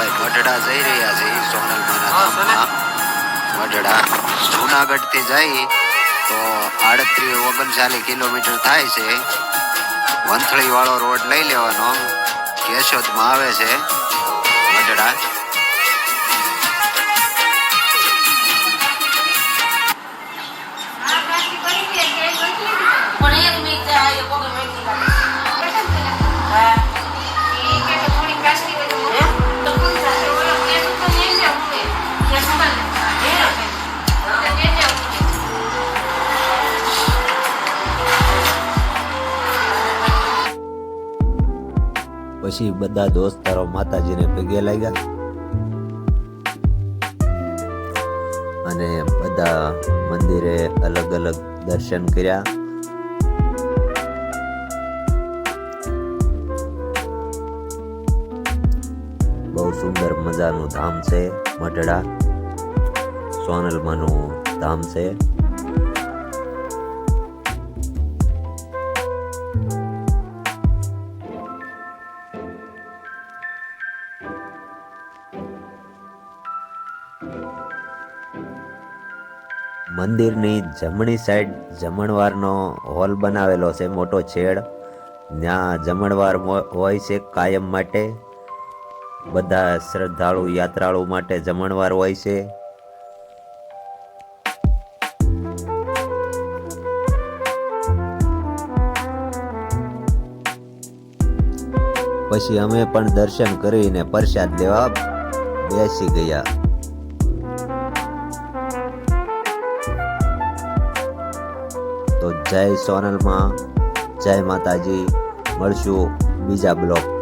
ભાઈ મઢડા જઈ રહ્યા છે સોનલમાના ધામમાં મઢડા જુનાગઢથી જઈ તો આડત્રીસ ઓગણચાલીસ કિલોમીટર થાય છે. વંથળી વાળો રોડ લઈ લેવાનો. કેશોદમાં આવે છે મઢડા પણ એક મિનિટ પછી બધા દોસ્તારો માતાજીને પગે લાગ્યા. અને બધા મંદિરે અલગ અલગ દર્શન કર્યા. બહુ સુંદર મજાનું ધામ છે, મઢડા. સોનલમાનું ધામ છે. મંદિરની જમણી સાઈડ જમણવારનો હોલ બનાવેલો છે, મોટો છેડ. ત્યાં જમણવાર હોય છે કાયમ માટે. બધા શ્રદ્ધાળુ, યાત્રાળુ માટે જમણવાર હોય છે. પછી અમે પણ દર્શન કરીને પ્રસાદ લેવા બેસી ગયા. તો જય સોનલમાં જય માતાજી. મળશું બીજા બ્લોક